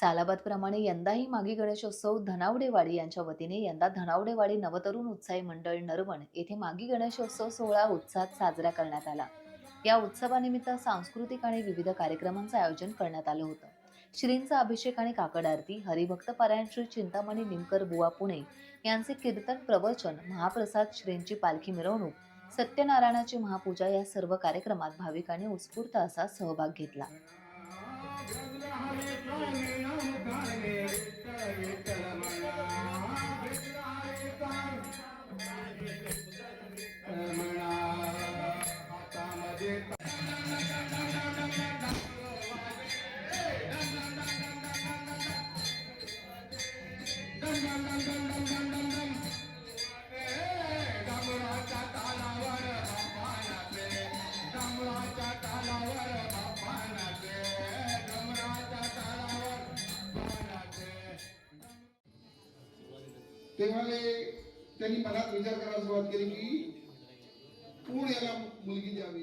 सालाबादप्रमाणे यंदाही मागी गणेशोत्सव धनावडेवाडी यांच्या वतीने यंदा धनावडेवाडी नवतरुण उत्साही मंडळ नरवण येथे मागी गणेशोत्सव सोहळा उत्साहात साजरा करण्यात आला. या उत्सवानिमित्त सांस्कृतिक आणि विविध कार्यक्रमांचं आयोजन करण्यात आलं होतं. श्रींचा अभिषेक आणि काकड आरती हरिभक्त पारायण श्री चिंतामणी निमकर बुवा पुणे यांचे कीर्तन प्रवचन महाप्रसाद श्रींची पालखी मिरवणूक सत्यनारायणाची महापूजा या सर्व कार्यक्रमात भाविकांनी उत्स्फूर्त असा सहभाग घेतला. तेव्हा त्यांनी मनात विचार करायला सुरुवात केली की कोण याला मुलगी द्यावी?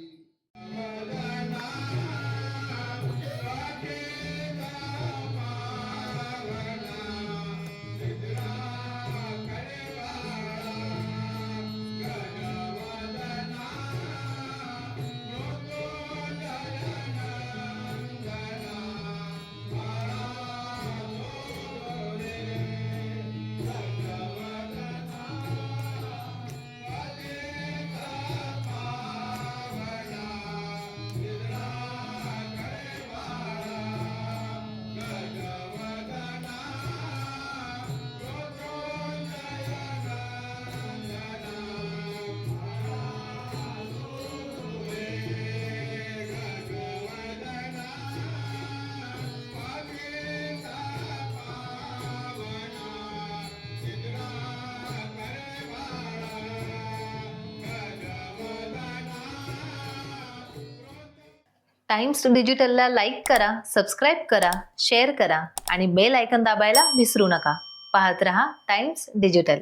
टाइम्स डिजिटलला लाईक करा सबस्क्राईब करा शेअर करा आणि बेल आयकन दाबायला विसरू नका. पाहत रहा टाइम्स डिजिटल